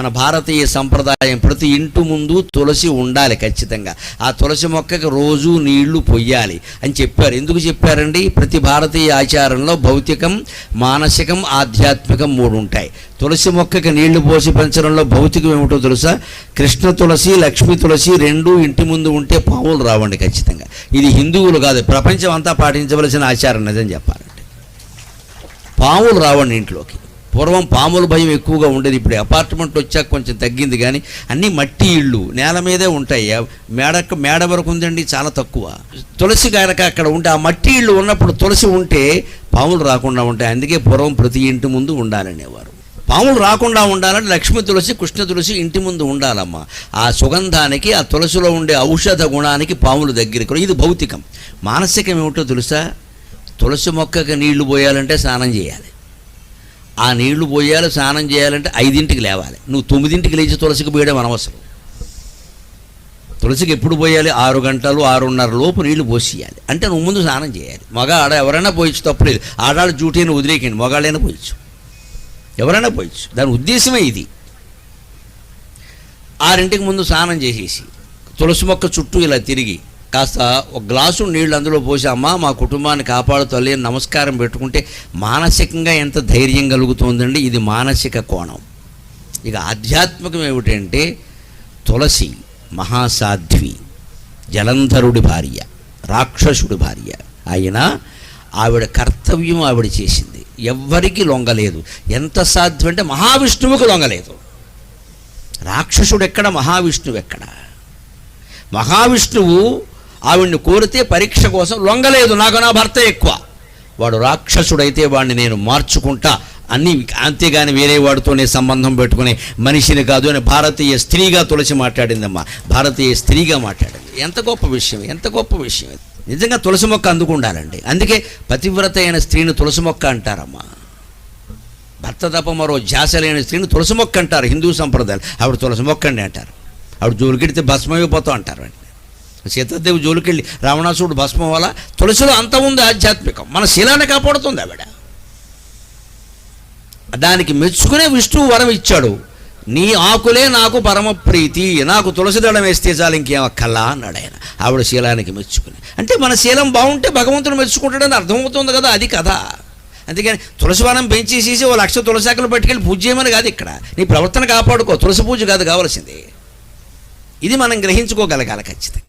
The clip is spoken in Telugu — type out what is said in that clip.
మన భారతీయ సంప్రదాయం ప్రతి ఇంటి ముందు తులసి ఉండాలి ఖచ్చితంగా. ఆ తులసి మొక్కకి రోజు నీళ్ళు పొయ్యాలి అని చెప్పారు. ఎందుకు చెప్పారండి? ప్రతి భారతీయ ఆచారంలో భౌతికం మానసికం ఆధ్యాత్మికం మూడు ఉంటాయి. తులసి మొక్కకి నీళ్ళు పోసి పెంచడంలో భౌతికం ఏమిటో తెలుసా? కృష్ణ తులసి లక్ష్మీ తులసి రెండు ఇంటి ముందు ఉంటే పాములు రావండి ఖచ్చితంగా. ఇది హిందువులు కాదు ప్రపంచం అంతా పాటించవలసిన ఆచారం నిజం చెప్పాలంటే. పాములు రావండి ఇంట్లోకి. పూర్వం పాముల భయం ఎక్కువగా ఉండేది. ఇప్పుడు అపార్ట్మెంట్ వచ్చాక కొంచెం తగ్గింది కానీ అన్నీ మట్టి ఇళ్ళు నేల మీదే ఉంటాయి. మేడ మేడ వరకు ఉందండి చాలా తక్కువ. తులసి కనుక అక్కడ ఉంటే ఆ మట్టి ఇళ్ళు ఉన్నప్పుడు తులసి ఉంటే పాములు రాకుండా ఉంటాయి. అందుకే పూర్వం ప్రతి ఇంటి ముందు ఉండాలనేవారు. పాములు రాకుండా ఉండాలంటే లక్ష్మీ తులసి కృష్ణ తులసి ఇంటి ముందు ఉండాలమ్మా. ఆ సుగంధానికి ఆ తులసిలో ఉండే ఔషధ గుణానికి పాములు దగ్గరికి ఇది భౌతికం. మానసికం ఏమిటో తెలుసా? తులసి మొక్కకి నీళ్ళు పోయాలంటే స్నానం చేయాలి. ఆ నీళ్ళు పోయాలి స్నానం చేయాలంటే ఐదింటికి లేవాలి. నువ్వు తొమ్మిదింటికి లేచి తులసికి పోయడం అనవసరం. తులసికి ఎప్పుడు పోయాలి? ఆరు గంటలు ఆరున్నర లోపు నీళ్ళు పోసేయాలి అంటే నువ్వు ముందు స్నానం చేయాలి. మగ ఆడ ఎవరైనా పోయచ్చు తప్పలేదు. ఆడాళ్ళు డ్యూటీని వదిలేకండి మగాళ్ళైనా పోయచ్చు. ఎవరైనా పోయచ్చు. దాని ఉద్దేశమే ఇది. ఆరింటికి ముందు స్నానం చేసేసి తులసి మొక్క చుట్టూ ఇలా తిరిగి కాస్త ఒక గ్లాసు నీళ్ళు అందులో పోసి అమ్మా మా కుటుంబాన్ని కాపాడు తల్లి నమస్కారం పెట్టుకుంటే మానసికంగా ఎంత ధైర్యం కలుగుతుందండి? ఇది మానసిక కోణం. ఇక ఆధ్యాత్మికం ఏమిటంటే తులసి మహాసాధ్వి జలంధరుడి భార్య రాక్షసుడి భార్య. అయినా ఆవిడ కర్తవ్యం ఆవిడ చేసింది. ఎవ్వరికీ లొంగలేదు. ఎంత సాధ్యం అంటే మహావిష్ణువుకు లొంగలేదు. రాక్షసుడు ఎక్కడ మహావిష్ణువు ఎక్కడ మహావిష్ణువు ఆవిడ్ని కోరితే పరీక్ష కోసం లొంగలేదు. నాకు నా భర్త ఎక్కువ. వాడు రాక్షసుడైతే వాడిని నేను మార్చుకుంటా. అన్ని అంతేగాని వేరే వాడితోనే సంబంధం పెట్టుకునే మనిషిని కాదు అని భారతీయ స్త్రీగా తులసి మాట్లాడిందమ్మా. భారతీయ స్త్రీగా మాట్లాడింది. ఎంత గొప్ప విషయం ఎంత గొప్ప విషయం నిజంగా తులసి మొక్క అందుకుండాలండి. అందుకే పతివ్రత అయిన స్త్రీని తులసి మొక్క అంటారమ్మా. భర్త తప్ప మరో ధ్యాస లేని స్త్రీని తులసి మొక్క అంటారు హిందూ సంప్రదాయాలు. ఆవిడ తులసి మొక్క అండి అంటారు. ఆవిడ జోలికెడితే భస్మైపోతాం అంటారు అండి సీతాదేవి జోలికెళ్ళి రావణాసుడు భస్మం వల్ల తులసిలో అంత ఉంది ఆధ్యాత్మికం. మన శీలాన్ని కాపాడుతుంది ఆవిడ. దానికి మెచ్చుకునే విష్ణువు వరం ఇచ్చాడు. నీ ఆకులే నాకు పరమ ప్రీతి నాకు తులసి దళం వేస్తే చాలు ఇంకేం అక్కల్లా అన్నాడు ఆయన. ఆవిడ శీలానికి మెచ్చుకుని. అంటే మన శీలం బాగుంటే భగవంతుడు మెచ్చుకుంటాడని అర్థమవుతుంది కదా అది కథ. అందుకని తులసి వనం పెంచేసేసి ఓ లక్ష తులసాకులు పట్టుకెళ్ళి పూజ చేయమని కాదు ఇక్కడ. నీ ప్రవర్తన కాపాడుకో తులసి పూజ కాదు కావాల్సింది. ఇది మనం గ్రహించుకోగలగాలి ఖచ్చితంగా.